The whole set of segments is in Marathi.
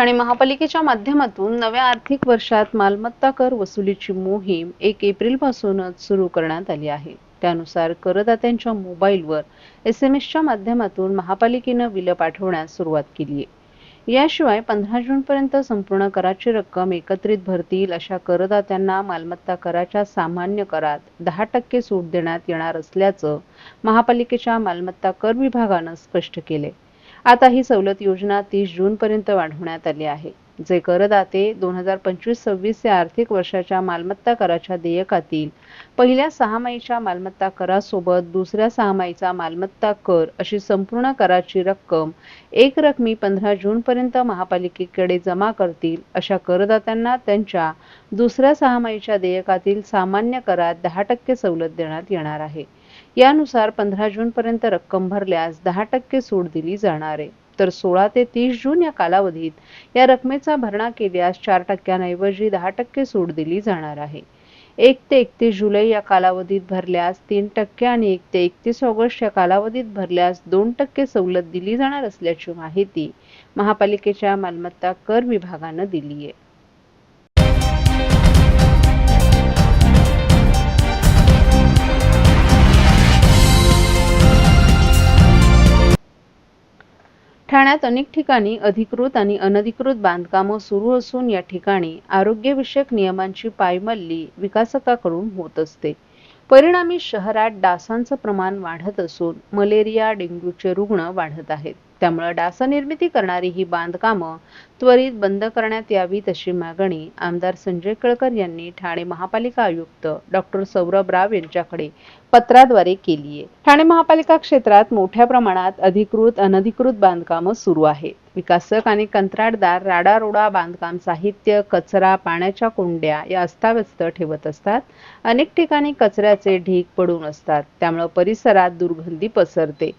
ठाणे महापालिकेच्या माध्यमातून नव्या आर्थिक वर्षात मालमत्ता कर वसुलीची मोहीम एक एप्रिल पासूनच सुरू करण्यात आली आहे. त्यानुसार करदात्यांच्या मोबाईलवर एस एम एसच्या माध्यमातून महापालिकेनं बिलं पाठवण्यास सुरुवात केली आहे. याशिवाय पंधरा जूनपर्यंत संपूर्ण कराची रक्कम एकत्रित भरतील अशा करदात्यांना मालमत्ता कराच्या सामान्य करात दहा टक्के सूट देण्यात येणार असल्याचं महापालिकेच्या मालमत्ता कर विभागानं स्पष्ट केले आता ही सवलत योजना तीस जूनपर्यंत वाढवण्यात आली आहे. जे करदाते दोन हजार पंचवीस सव्वीस या आर्थिक वर्षाच्या मालमत्ता कराच्या देयकातील पहिल्या सहामाहीच्या मालमत्ता करासोबत दुसऱ्या सहामाहीचा मालमत्ता कर अशी संपूर्ण कराची रक्कम एक रकमी पंधरा जूनपर्यंत महापालिकेकडे जमा करतील अशा करदात्यांना त्यांच्या दुसऱ्या सहामाहीच्या देयकातील सामान्य करात दहा टक्के सवलत देण्यात येणार आहे. यानुसार पंधरा जूनपर्यंत रक्कम भरल्यास दहा टक्के सूट दिली जाणार आहे. तर सोळा ते तीस जून या कालावधीत या रकमेचा भरणा केल्यास चार टक्क्यांऐवजी दहा टक्के सूट दिली जाणार आहे. एक ते एकतीस जुलै या कालावधीत भरल्यास तीन टक्के आणि एक ते एकतीस ऑगस्ट या कालावधीत भरल्यास दोन टक्के सवलत दिली जाणार असल्याची माहिती महापालिकेच्या मालमत्ता कर विभागानं दिली आहे. ठाण्यात अनेक ठिकाणी अधिकृत आणि अनधिकृत बांधकामं सुरू असून या ठिकाणी आरोग्यविषयक नियमांची पायमल्ली विकासकाकडून होत असते. परिणामी शहरात डासांचं प्रमाण वाढत असून मलेरिया डेंग्यूचे रुग्ण वाढत आहेत. त्यामुळे डास निर्मिती करणारी ही बांधकामं त्वरित बंद करण्यात यावीत अशी मागणी आमदार संजय कळकर यांनी ठाणे महापालिका आयुक्त डॉक्टर सौरभ राव यांच्याकडे पत्राद्वारे केली आहे. ठाणे महापालिका क्षेत्रात मोठ्या प्रमाणात अधिकृत अनधिकृत बांधकामं सुरू आहेत. विकासक आणि कंत्राटदार राडारोडा बांधकाम साहित्य कचरा पाण्याच्या कुंड्या या अस्ताव्यस्त ठेवत असतात. अनेक ठिकाणी कचऱ्याचे ढीग पडून असतात. त्यामुळे परिसरात दुर्गंधी पसरते.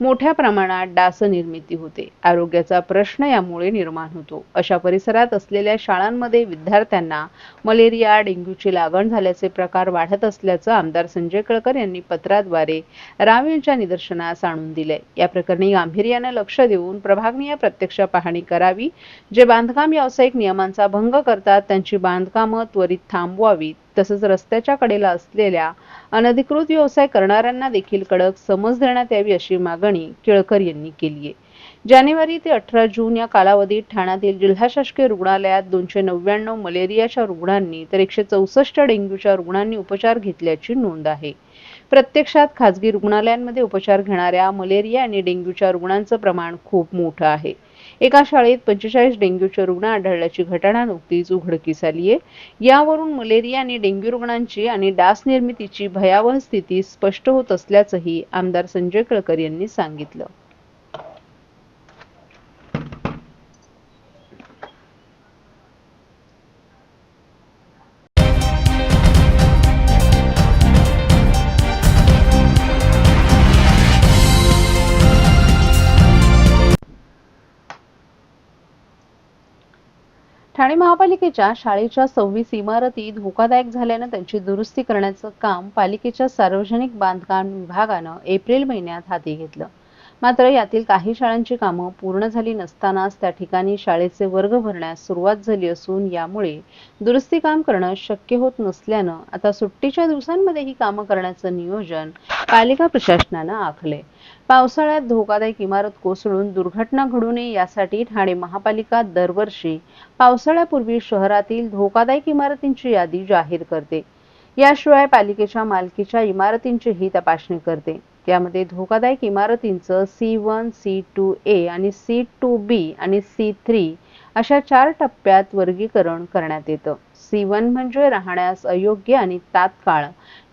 मोठ्या प्रमाणात डास निर्मिती होते. आरोग्याचा प्रश्न यामुळे निर्माण होतो. अशा परिसरात असलेल्या शाळांमध्ये विद्यार्थ्यांना मलेरिया डेंग्यूची लागण झाल्याचे प्रकार वाढत असल्याचं आमदार संजय कळकर यांनी पत्राद्वारे राव यांच्या निदर्शनास आणून दिले या प्रकरणी गांभीर्यानं लक्ष देऊन प्रभागनीय प्रत्यक्ष पाहणी करावी. जे बांधकाम व्यावसायिक नियमांचा भंग करतात त्यांची बांधकामं त्वरित थांबवावीत. तसंच रस्त्याच्या कडेला असलेल्या अनधिकृत व्यवसाय करणाऱ्यांना देखील कडक समज देण्यात यावी अशी मागणी केळकर यांनी केली आहे. जानेवारी ते अठरा जून या कालावधीत ठाण्यातील जिल्हा शासकीय रुग्णालयात दोनशे नव्याण्णव मलेरियाच्या रुग्णांनी तर एकशे चौसष्ट डेंग्यूच्या रुग्णांनी उपचार घेतल्याची नोंद आहे. प्रत्यक्षात खासगी रुग्णालयांमध्ये उपचार घेणाऱ्या मलेरिया आणि डेंग्यूच्या रुग्णांचं प्रमाण खूप मोठं आहे. एका शाळेत पंचेचाळीस डेंग्यूचे रुग्ण आढळल्याची घटना नुकतीच उघडकीस आली आहे. यावरून मलेरिया आणि डेंग्यू रुग्णांची आणि डास निर्मितीची भयावह स्थिती स्पष्ट होत असल्याचंही आमदार संजय कळकर यांनी सांगितलं. ठाणे महापालिकेच्या शाळेच्या सव्वीस इमारती धोकादायक झाल्यानं त्यांची दुरुस्ती करण्याचं काम पालिकेच्या सार्वजनिक बांधकाम विभागानं एप्रिल महिन्यात हाती घेतलं. मात्र यातील काही शाळांची कामं पूर्ण झाली नसतानाच त्या ठिकाणी शाळेचे वर्ग भरण्यास सुरुवात झाली असून यामुळे दुरुस्ती काम करणं शक्य होत नसल्यानं आता सुट्टीच्या दिवसांमध्ये ही कामं करण्याचं नियोजन पालिका प्रशासनानं आखले पावसाळ्यात धोकादायक इमारत कोसळून दुर्घटना घडू नये यासाठी ठाणे महापालिका दरवर्षी पावसाळ्यापूर्वी शहरातील धोकादायक इमारतींची यादी जाहीर करते. याशिवाय पालिकेच्या मालकीच्या इमारतींचीही तपासणी करते. यामध्ये धोकादायक इमारतींचं C one C two A आणि सी टू बी आणि सी थ्री अशा चार टप्प्यात वर्गीकरण करण्यात येतं. सी वन म्हणजे राहण्यास अयोग्य आणि तात्काळ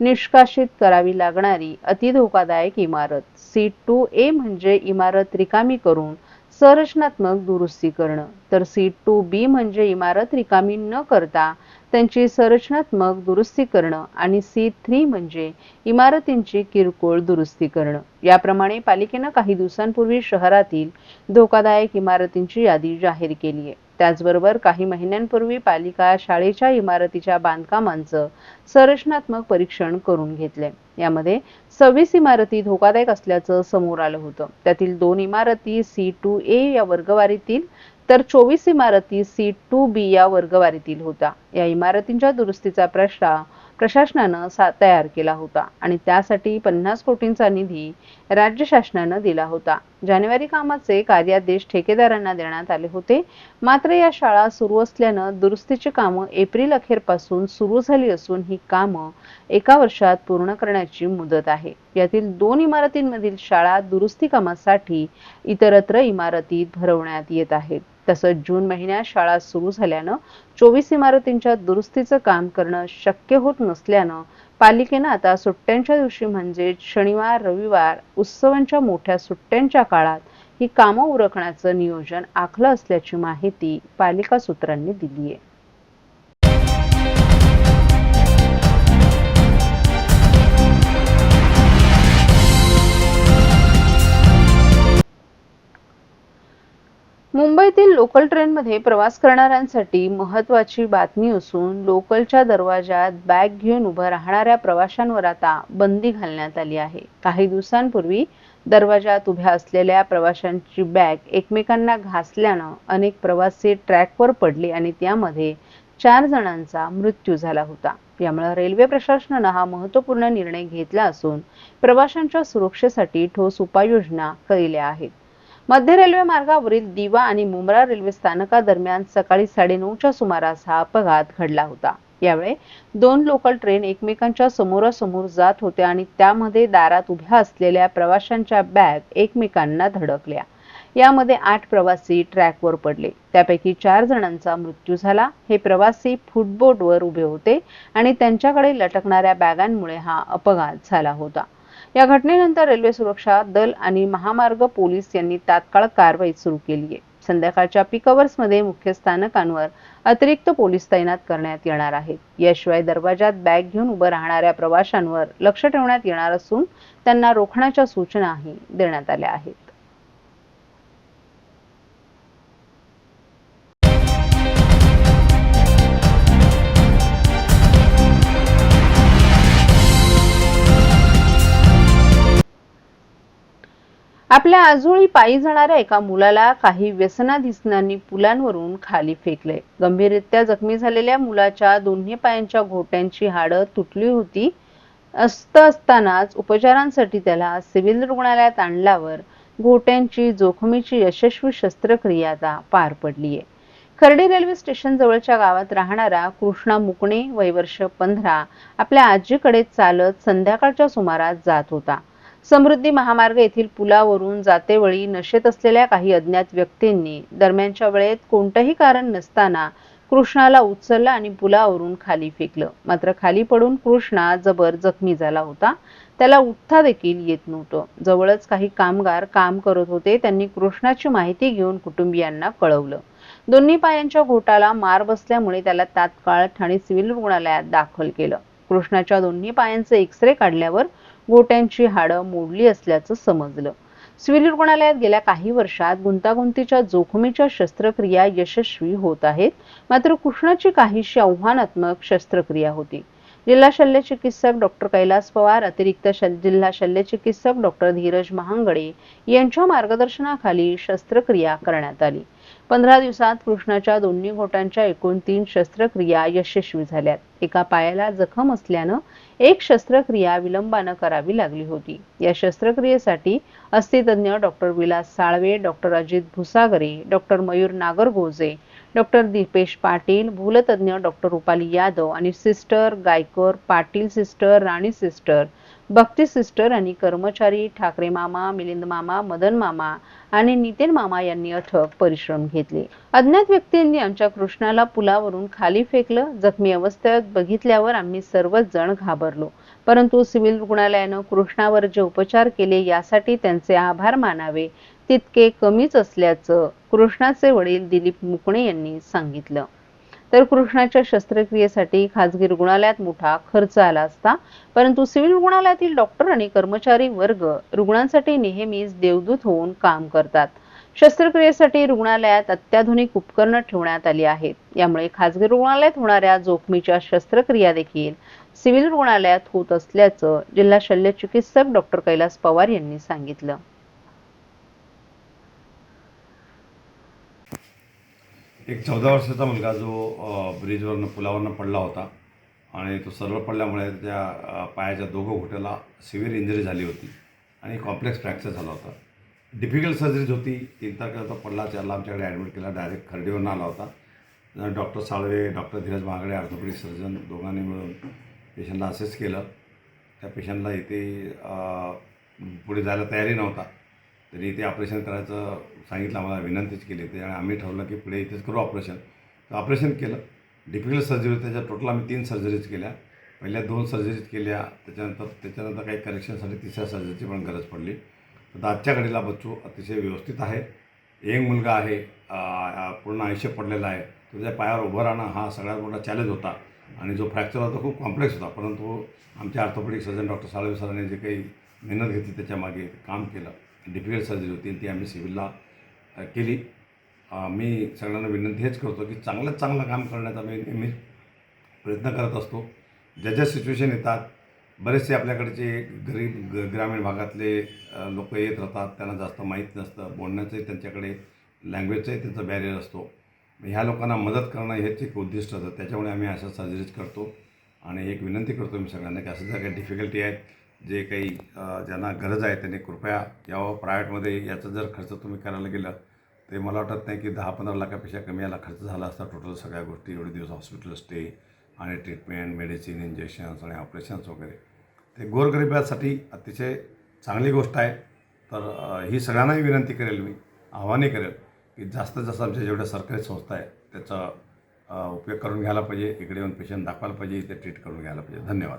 निष्कासित करावी लागणारी अतिधोकादायक इमारत. सी टू ए म्हणजे इमारत रिकामी करून संरचनात्मक दुरुस्ती करणं. तर सी टू बी म्हणजे इमारत रिकामी न करता त्यांची संरचनात्मक दुरुस्ती करणं आणि सी थ्री म्हणजे इमारतींची किरकोळ दुरुस्ती करणं. याप्रमाणे पालिकेनं काही दिवसांपूर्वी शहरातील धोकादायक इमारतींची यादी जाहीर केली आहे. त्याचबरोबर काही महिन्यांपूर्वी पालिका शाळेच्या इमारतीच्या बांधकामांचं संरचनात्मक परीक्षण करून घेतले यामध्ये सव्वीस इमारती धोकादायक असल्याचं समोर आलं होतं. त्यातील दोन इमारती सी टू ए या वर्गवारीतील तर चोवीस इमारती सी टू बी या वर्गवारीतील होत्या. या इमारतींच्या दुरुस्तीचा प्रश्न प्रशासनानं सा तयार केला होता आणि त्यासाठी पन्नास कोटींचा निधी राज्य शासनानं दिला होता. जानेवारी कामाचे कार्यादेश ठेकेदारांना देण्यात आले होते. मात्र या शाळा सुरू असल्यानं दुरुस्तीची कामं एप्रिल अखेरपासून सुरू झाली असून ही कामं एका वर्षात पूर्ण करण्याची मुदत आहे. यातील दोन इमारतींमधील शाळा दुरुस्ती कामासाठी इतरत्र इमारतीत भरवण्यात येत आहेत. तसंच जून महिन्यात शाळा सुरू झाल्यानं चोवीस इमारतींच्या दुरुस्तीचं काम करणं शक्य होत नसल्यानं पालिकेनं आता सुट्ट्यांच्या दिवशी म्हणजे शनिवार रविवार उत्सवांच्या मोठ्या सुट्ट्यांच्या काळात ही कामं उरकण्याचं नियोजन आखलं असल्याची माहिती पालिका सूत्रांनी दिली आहे मुंबईतील लोकल ट्रेनमध्ये प्रवास करणाऱ्यांसाठी महत्त्वाची बातमी असून लोकलच्या दरवाजात बॅग घेऊन उभं राहणाऱ्या प्रवाशांवर आता बंदी घालण्यात आली आहे. काही दिवसांपूर्वी दरवाजात उभ्या असलेल्या प्रवाशांची बॅग एकमेकांना घासल्यानं अनेक प्रवासी ट्रॅकवर पडले आणि त्यामध्ये चार जणांचा मृत्यू झाला होता. यामुळे रेल्वे प्रशासनानं हा महत्त्वपूर्ण निर्णय घेतला असून प्रवाशांच्या सुरक्षेसाठी ठोस उपाययोजना केल्या आहेत. मध्य रेल्वे मार्गावरील दिवा आणि मुंब्रा रेल्वे स्थानकादरम्यान सकाळी साडेनऊच्या सुमारास हा अपघात घडला होता. यावेळी दोन लोकल ट्रेन एकमेकांच्या समोरासमोर जात होत्या आणि त्यामध्ये दारात उभ्या असलेल्या प्रवाशांच्या बॅग एकमेकांना धडकल्या. यामध्ये आठ प्रवासी ट्रॅकवर पडले. त्यापैकी चार जणांचा मृत्यू झाला. हे प्रवासी फुटबोटवर उभे होते आणि त्यांच्याकडे लटकणाऱ्या बॅगांमुळे हा अपघात झाला होता. या घटनेनंतर रेल्वे सुरक्षा दल आणि महामार्ग पोलीस यांनी तात्काळ कारवाई सुरू केली आहे. संध्याकाळच्या पीकमध्ये मुख्य स्थानकांवर अतिरिक्त पोलीस तैनात करण्यात येणार आहेत. याशिवाय दरवाजात बॅग घेऊन उभं राहणाऱ्या प्रवाशांवर लक्ष ठेवण्यात येणार असून त्यांना रोखण्याच्या सूचनाही देण्यात आल्या आहेत. आपल्या आजोळी पायी जाणाऱ्या एका मुलाला काही व्यसनाधीसांनी पुलांवरून खाली फेकले. गंभीररित्या जखमी झालेल्या मुलाच्या दोन्ही पायांच्या घोट्यांची हाडं तुटली होती. असत असतानाच उपचारांसाठी त्याला सिव्हिल रुग्णालयात आणल्यावर घोट्यांची जोखमीची यशस्वी शस्त्रक्रिया आता पार पडलीय. खर्डी रेल्वे स्टेशन जवळच्या गावात राहणारा कृष्णा मुकणे वय वर्ष पंधरा आपल्या आजीकडे चालत संध्याकाळच्या सुमारास जात होता. समृद्धी महामार्ग येथील पुलावरून जातेवेळी नशेत असलेल्या काही अज्ञात व्यक्तींनी दरम्यानच्या वेळेत कोणतंही कारण नसताना कृष्णाला उचललं आणि पुलावरून खाली फेकलं. मात्र खाली पडून कृष्णा जबर जखमी झाला होता. त्याला उठता देखील येत नव्हतं. जवळच काही कामगार काम करत होते. त्यांनी कृष्णाची माहिती घेऊन कुटुंबियांना कळवलं. दोन्ही पायांच्या घोटाला मार बसल्यामुळे त्याला तात्काळ ठाणे सिव्हिल रुग्णालयात दाखल केलं. कृष्णाच्या दोन्ही पायांचे एक्सरे काढल्यावर गोट्यांची हाडं मोडली असल्याचं समजलं. सिव्हिल रुग्णालयात गेल्या काही वर्षात गुंतागुंतीच्या जोखमीच्या शस्त्रक्रिया यशस्वी होत आहेत. मात्र कृष्णाची काहीशी आव्हानात्मक शस्त्रक्रिया होती. जिल्हा शल्य चिकित्सक डॉक्टर कैलास पवार अतिरिक्त जिल्हा शल्य चिकित्सक डॉक्टर धीरज महांगडे यांच्या मार्गदर्शनाखाली शस्त्रक्रिया करण्यात आली. पंधरा दिवसात कृष्णाच्या दोन्ही घोटांच्या एकूण तीन शस्त्रक्रिया यशस्वी झाल्यात. एका पायाला जखम असल्यानं एक शस्त्रक्रिया विलंबानं करावी लागली होती. या शस्त्रक्रियेसाठी अस्थितज्ञ doctor Vilas Salve doctor Ajit Bhusagare doctor Mayur Nagargoje doctor Deepesh Patil भूलतज्ञ doctor Rupali Yadav आणि sister Gaykar Patil sister Rani sister Bhakti sister आणि कर्मचारी ठाकरे मामा मिलिंद मामा मदन मामा आणि नितीन मामा यांनी अथक परिश्रम घेतले. अज्ञात व्यक्तींनी आमच्या कृष्णाला पुलावरून खाली फेकलं. जखमी अवस्थेत बघितल्यावर आम्ही सर्वच जण घाबरलो. परंतु सिव्हिल रुग्णालयानं कृष्णावर जे उपचार केले यासाठी त्यांचे आभार मानावे तितके कमीच असल्याचं कृष्णाचे वडील दिलीप मुकणे यांनी सांगितलं. तर कृष्णाच्या शस्त्रक्रियेसाठी खासगी रुग्णालयात मोठा खर्च आला असता परंतु सिव्हिल रुग्णालयातील डॉक्टर आणि कर्मचारी वर्ग रुग्णांसाठी नेहमीच देवदूत होऊन काम करतात. शस्त्रक्रियेसाठी रुग्णालयात अत्याधुनिक उपकरणं ठेवण्यात आली आहेत. यामुळे खासगी रुग्णालयात होणाऱ्या जोखमीच्या शस्त्रक्रिया देखील सिव्हिल रुग्णालयात होत असल्याचं जिल्हा शल्य चिकित्सक डॉक्टर कैलास पवार यांनी सांगितलं. एक चौदा वर्षाचा मुलगा जो ब्रिजवरनं पुलावरनं पडला होता आणि तो सरळ पडल्यामुळे त्या पायाच्या दोघं घोट्याला सिव्हिअर इंजरी झाली होती आणि कॉम्प्लेक्स फ्रॅक्चर झाला होता. डिफिकल्ट सर्जरीज होती तीन तारखेला तो पडला त्याला आमच्याकडे ॲडमिट केला डायरेक्ट खर्डीवरनं आला होता. डॉक्टर साळवे डॉक्टर धीरज महागडे ऑर्थोपेडिक सर्जन दोघांनी मिळून पेशंटला असेस केलं. त्या पेशंटला इथे पुढे जायला तयारी नव्हता. तरी इथे ऑपरेशन करायचं सांगितलं आम्हाला विनंतीच केली होती. आणि आम्ही ठरवलं की पुढे इथेच करू ऑपरेशन. तर ऑपरेशन केलं. डिफिकल्ट सर्जरी त्याच्या टोटल आम्ही तीन सर्जरीज केल्या. पहिल्या दोन सर्जरीज केल्या. त्याच्यानंतर त्याच्यानंतर काही करेक्शनसाठी तिसऱ्या सर्जरीची पण गरज पडली. तर आजच्या घडीला बच्चू अतिशय व्यवस्थित आहे. यंग मुलगा आहे. पूर्ण आयुष्य पडलेला आहे. तुझ्या पायावर उभं राहणं हा सगळ्यात मोठा चॅलेंज होता. आणि जो फ्रॅक्चर होता खूप कॉम्प्लेक्स होता. परंतु आमच्या ऑर्थोपेडिक सर्जन डॉक्टर साळवे सरांनी जे काही मेहनत घेतली त्याच्यामागे काम केलं. डिफिकल्ट सर्जरी होती ती आम्ही सिव्हिलला केली. मी सगळ्यांना विनंती हेच करतो की चांगल्यात चांगलं काम करण्याचा मी नेहमी प्रयत्न करत असतो. ज्या ज्या सिच्युएशन येतात बरेचसे आपल्याकडचे गरीब ग ग्रामीण भागातले लोक येत राहतात त्यांना जास्त माहीत नसतं बोलण्याचंही त्यांच्याकडे लँग्वेजचाही त्यांचा बॅरियर असतो. ह्या लोकांना मदत करणं हेच एक उद्दिष्ट असतं. त्याच्यामुळे आम्ही अशा सर्जरीज करतो आणि एक विनंती करतो मी सगळ्यांना की असं ज्या काही डिफिकल्टी आहेत जे काही ज्यांना गरज आहे त्यांनी कृपया यावं. प्रायव्हेटमध्ये याचा जर खर्च तुम्ही करायला गेलं ते मला वाटत नाही की दहा पंधरा लाखापेक्षा कमी याला खर्च झाला असता टोटल सगळ्या गोष्टी. एवढे दिवस हॉस्पिटल स्टे आणि ट्रीटमेंट मेडिसिन इंजेक्शन्स आणि ऑपरेशन्स वगैरे. ते गोरगरिबासाठी अतिशय चांगली गोष्ट आहे. तर ही सगळ्यांनाही विनंती करेल मी आव्हाने करेल की जास्तीत जास्त आमच्या जेवढ्या सरकारी संस्था आहे त्याचा उपयोग करून घ्यायला पाहिजे. इकडे येऊन पेशंट दाखवायला पाहिजे इथे ट्रीट करून घ्यायला पाहिजे. धन्यवाद.